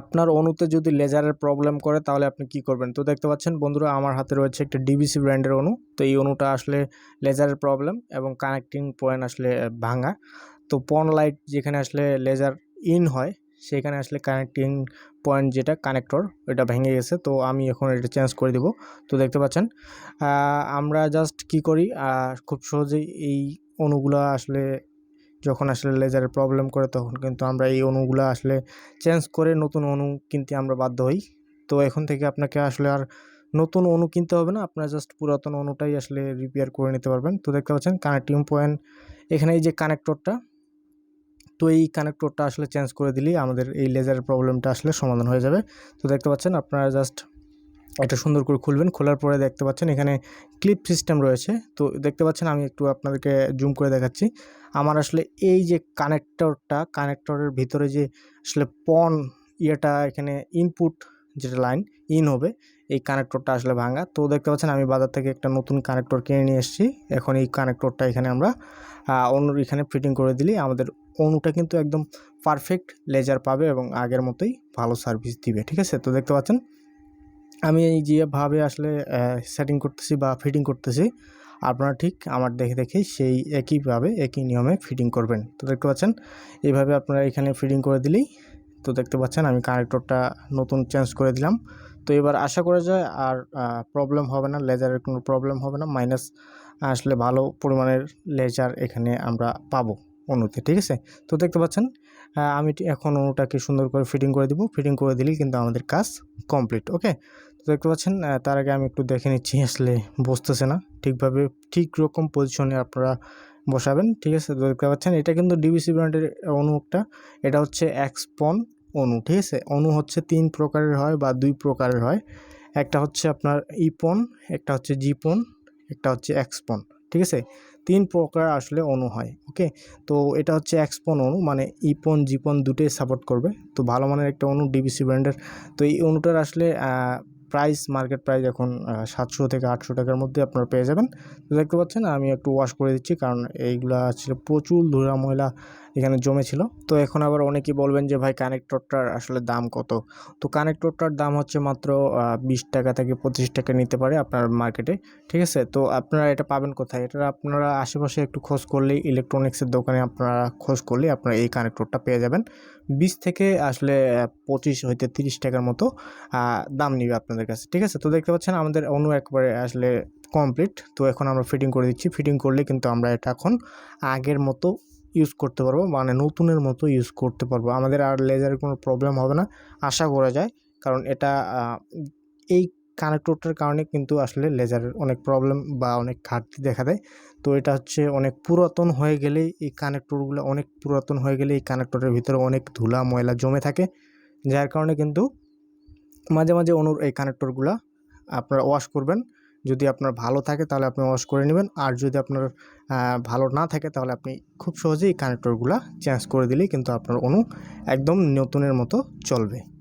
আপনার অণুতে যদি লেজারের প্রবলেম করে, তাহলে আপনি কি করবেন? তো দেখতে পাচ্ছেন বন্ধুরা, আমার হাতে রয়েছে একটা ডিবিসি ব্র্যান্ডের অণু তো এই অণুটা আসলে লেজারের প্রবলেম এবং কানেক্টিং পয়েন্ট আসলে ভাঙা। তো পন লাইট যেখানে আসলে লেজার ইন হয়, সেখানে আসলে কানেক্টিং পয়েন্ট যেটা কানেক্টর ওটা ভেঙে গেছে। তো আমি এখন এটা চেঞ্জ করে দিব। তো দেখতে পাচ্ছেন আমরা জাস্ট কি করি খুব সহজেই এই অণুগুলো আসলে যখন আসলে লেজারের প্রবলেম করে, তখন কিন্তু আমরা এই অণুগুলো আসলে চেঞ্জ করে নতুন অণু কিনতে আমরা বাধ্য হই। তো এখন থেকে আপনাকে আসলে আর নতুন অণু কিনতে হবে না, আপনার জাস্ট পুরাতন অণুটাই আসলে রিপেয়ার করে নিতে পারবেন। তো দেখতে পাচ্ছেন কানেক্টিং পয়েন্ট এখানে এই যে কানেক্টরটা তো এই কানেক্টরটা আসলে চেঞ্জ করে দিলেই আমাদের এই লেজারের প্রবলেমটা আসলে সমাধান হয়ে যাবে। তো দেখতে পাচ্ছেন আপনারা জাস্ট এটা সুন্দর করে খুলবেন। খোলার পরে দেখতে পাচ্ছেন এখানে ক্লিপ সিস্টেম রয়েছে। তো দেখতে পাচ্ছেন আমি একটু আপনাদেরকে জুম করে দেখাচ্ছি। আমার আসলে এই যে কানেক্টরটা কানেক্টরের ভিতরে যে আসলে পন ইয়েটা এখানে ইনপুট যেটা লাইন ইন হবে, এই কানেক্টরটা আসলে ভাঙা। তো দেখতে পাচ্ছেন আমি বাজার থেকে একটা নতুন কানেক্টর কিনে নিয়ে এসেছি। এখন এই কানেক্টরটা এখানে আমরা অন্যর এখানে ফিটিং করে দিলেই আমাদের অনুটা কিন্তু একদম পারফেক্ট লেজার পাবে এবং আগের মতোই ভালো সার্ভিস দিবে। ঠিক আছে? তো দেখতে পাচ্ছেন? আমি এই যেভাবে আসলে সেটিং করতেছি বা ফিটিং করতেছি, আপনারা ঠিক আমার দেখে দেখে সেই একইভাবে একই নিয়মে ফিটিং করবেন। তো দেখতে পাচ্ছেন, এইভাবে আপনারা এখানে ফিটিং করে দিলেই, তো দেখতে পাচ্ছেন আমি কানেক্টরটা নতুন চেঞ্জ করে দিলাম। তো এবার আশা করা যায় আর প্রবলেম হবে না লেজারের কোনো প্রবলেম হবে না মাইনাস আসলে ভালো পরিমাণের লেজার এখানে আমরা পাবো। অনুতে ঠিক আছে? তো দেখতে পাচ্ছেন আমি এখন অনুটাকে সুন্দর করে ফিটিং করে দিব। ফিটিং করে দিলেই কিন্তু আমাদের কাজ কমপ্লিট ওকে তো দেখতে পাচ্ছেন তার আগে আমি একটু দেখে নিচ্ছি, আসলে বসতেছে না। ঠিকভাবে, ঠিক রকম পজিশনে আপনারা বসাবেন, ঠিক আছে? তো দেখতে পাচ্ছেন, এটা কিন্তু ডিবিসি ব্র্যান্ডের অনু একটা এটা হচ্ছে এক্সপন অনু ঠিক আছে? অনু হচ্ছে তিন প্রকারের হয় বা দুই প্রকারের হয়। একটা হচ্ছে আপনার ইপন একটা হচ্ছে জিপন একটা হচ্ছে এক্সপন ঠিক আছে? তিন প্রকার আসলে অণু হয় ওকে তো এটা হচ্ছে এক্সপন অণু মানে ইপন জিপন দুটোই সাপোর্ট করবে। তো ভালো মানের একটা অণু ডিবিসি ব্র্যান্ডের। তো এই অণুটার আসলে প্রাইস মার্কেট প্রাইস এখন সাতশো থেকে আটশো টাকার মধ্যে আপনারা পেয়ে যাবেন। তো দেখতে পাচ্ছেন, আমি একটু ওয়াশ করে দিচ্ছি, কারণ এইগুলা আসলে প্রচুর ধুলা ময়লা এখানে জমেছিল। তো এখন আবার অনেকেই বলবেন যে, ভাই, কানেক্টরটার আসলে দাম কত? তো কানেক্টরটার দাম হচ্ছে মাত্র বিশ টাকা থেকে পঁচিশ টাকা নিতে পারে আপনার মার্কেটে, ঠিক আছে? তো আপনারা এটা পাবেন কোথায়? এটা আপনারা আশেপাশে একটু খোঁজ করলেই, ইলেকট্রনিক্সের দোকানে আপনারা খোঁজ করলেই আপনারা এই কানেক্টরটা পেয়ে যাবেন। বিশ থেকে আসলে পঁচিশ হইতে তিরিশ টাকার মতো দাম নিবে আপনাদের কাছে, ঠিক আছে? তো দেখতে পাচ্ছেন আমাদের অন্য একবারে আসলে কমপ্লিট। তো এখন আমরা ফিটিং করে দিচ্ছি। ফিটিং করলে কিন্তু আমরা এটা এখন আগের মতো ইউজ করতে পারব মানে নতুনের মতো ইউজ করতে পারব। আমাদের আর লেজারের কোনো প্রবলেম হবে না, আশা করা যায়। কারণ এটা এই কানেক্টরটার কারণে কিন্তু আসলে লেজারের অনেক প্রবলেম বা অনেক ঘাটতি দেখা দেয়। তো এটা হচ্ছে অনেক পুরাতন হয়ে গেলেই এই কানেক্টরগুলো অনেক পুরাতন হয়ে গেলে এই কানেক্টরের ভিতরে অনেক ধুলা, ময়লা জমে থাকে। যার কারণে কিন্তু মাঝে মাঝে অনুর এই কানেক্টরগুলো আপনারা ওয়াশ করবেন। যদি আপনার ভালো থাকে তাহলে আপনি ওয়াশ করে নেবেন। আর যদি আপনার ভালো না থাকে তাহলে আপনি খুব সহজেই কানেক্টরগুলো চেঞ্জ করে দিলেই কিন্তু আপনার অনু একদম নতুনের মতো চলবে।